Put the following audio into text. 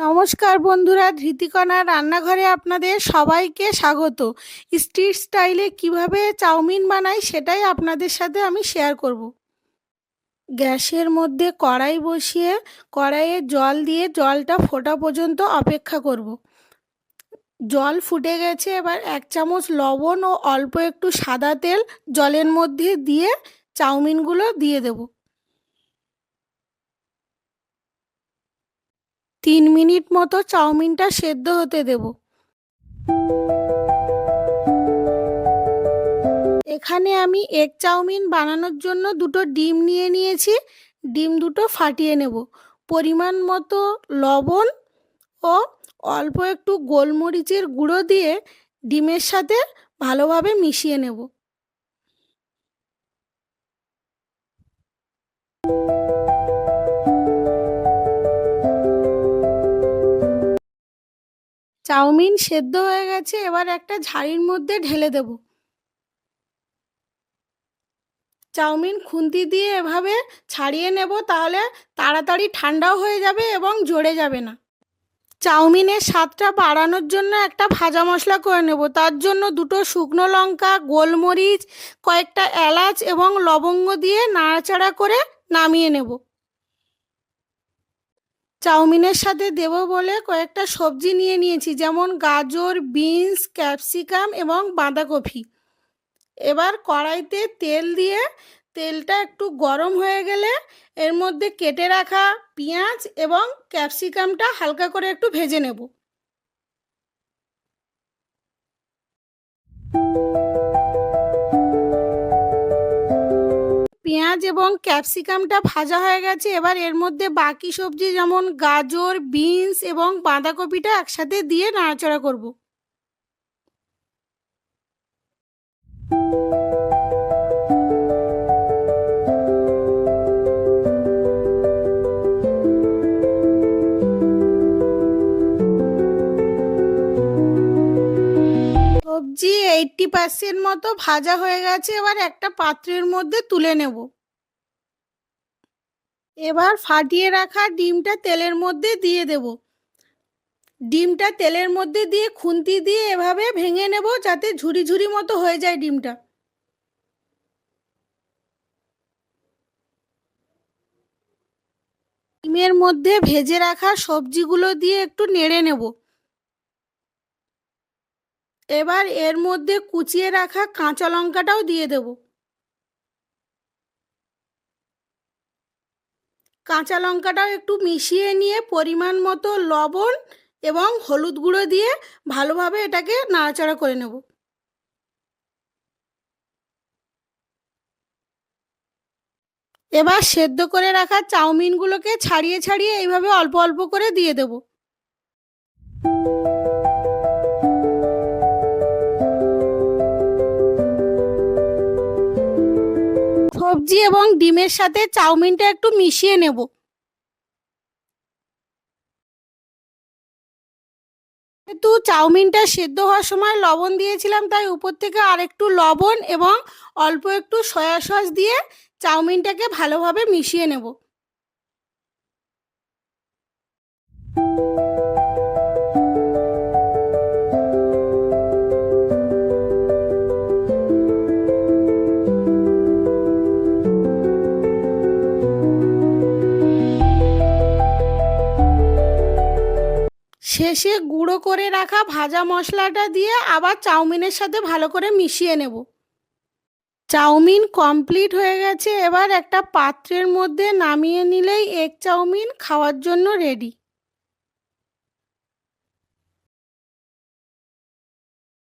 নমস্কার বন্ধুরা, ধৃতিকণা রান্নাঘরে আপনাদের সবাইকে স্বাগত। স্ট্রিট স্টাইলে কীভাবে চাউমিন বানাই সেটাই আপনাদের সাথে আমি শেয়ার করব। গ্যাসের মধ্যে কড়াই বসিয়ে, কড়াইয়ে জল দিয়ে জলটা ফোটা পর্যন্ত অপেক্ষা করব। জল ফুটে গেছে, এবার এক চামচ লবণ ও অল্প একটু সাদা তেল জলের মধ্যে দিয়ে চাউমিনগুলো দিয়ে দেবো। তিন মিনিট মতো চাউমিনটা সেদ্ধ হতে দেব। এখানে আমি এগ চাউমিন বানানোর জন্য দুটো ডিম নিয়ে নিয়েছি। ডিম দুটো ফাটিয়ে নেব। পরিমাণ মতো লবণ ও অল্প একটু গোলমরিচের গুঁড়ো দিয়ে ডিমের সাথে ভালোভাবে মিশিয়ে নেব। চাউমিন সেদ্ধ হয়ে গেছে, এবার একটা ঝাড়ির মধ্যে ঢেলে দেব। চাউমিন খুন্তি দিয়ে এভাবে ছাড়িয়ে নেব, তাহলে তাড়াতাড়ি ঠান্ডাও হয়ে যাবে এবং জড়ে যাবে না। চাউমিনের স্বাদটা বাড়ানোর জন্য একটা ভাজা মশলা করে নেব, তার জন্য দুটো শুকনো লঙ্কা, গোলমরিচ, কয়েকটা এলাচ এবং লবঙ্গ দিয়ে নাড়াচাড়া করে নামিয়ে নেব। চাউমিনের সাথে দেব বলে কয়েকটা সবজি নিয়ে নিয়েছি, যেমন গাজর, বিনস, ক্যাপসিকাম এবং বাঁধাকপি। এবার কড়াইতে তেল দিয়ে তেলটা একটু গরম হয়ে গেলে এর মধ্যে কেটে রাখা পেঁয়াজ এবং ক্যাপসিকামটা হালকা করে একটু ভেজে নেব। পেঁয়াজ এবং ক্যাপসিকামটা ভাজা হয়ে গেছে। এবার এর মধ্যে বাকি সবজি যেমন গাজর, বিনস এবং বাঁধাকপিটা একসাথে দিয়ে নাড়াচাড়া করব। সবজি এইটটি পার্সেন্ট মতো ভাজা হয়ে গেছে। এবার একটা পাত্রের মধ্যে তুলে নেব। এবার ফাটিয়ে রাখা ডিমটা তেলের মধ্যে দিয়ে দেব। ডিমটা তেলের মধ্যে দিয়ে খুন্তি দিয়ে এভাবে ভেঙে নেব যাতে ঝুরি ঝুরি মতো হয়ে যায় ডিমটা। ডিমের মধ্যে ভেজে রাখা সবজিগুলো দিয়ে একটু নেড়ে নেব। এবার এর মধ্যে কুচিয়ে রাখা কাঁচা লঙ্কাটাও দিয়ে দেব। কাঁচা লঙ্কাটাও একটু মিশিয়ে নিয়ে পরিমাণ মতো লবণ এবং হলুদ গুঁড়ো দিয়ে ভালোভাবে এটাকে নাড়াচাড়া করে নেব। এবার সেদ্ধ করে রাখা চাউমিনগুলোকে ছাড়িয়ে ছাড়িয়ে এইভাবে অল্প অল্প করে দিয়ে দেবো। সবজি এবং ডিমের সাথে চাউমিনটা একটু মিশিয়ে নেব। যেহেতু চাউমিনটা সেদ্ধ হওয়ার সময় লবণ দিয়েছিলাম, তাই উপর থেকে আরেকটু লবণ এবং অল্প একটু সয়া সস দিয়ে চাউমিনটাকে ভালোভাবে মিশিয়ে নেব। শেষে গুঁড়ো করে রাখা ভাজা মশলাটা দিয়ে আবার চাউমিনের সাথে ভালো করে মিশিয়ে নেব। চাউমিন কমপ্লিট হয়ে গেছে, এবার একটা পাত্রের মধ্যে নামিয়ে নিলেই এগ চাউমিন খাওয়ার জন্য রেডি।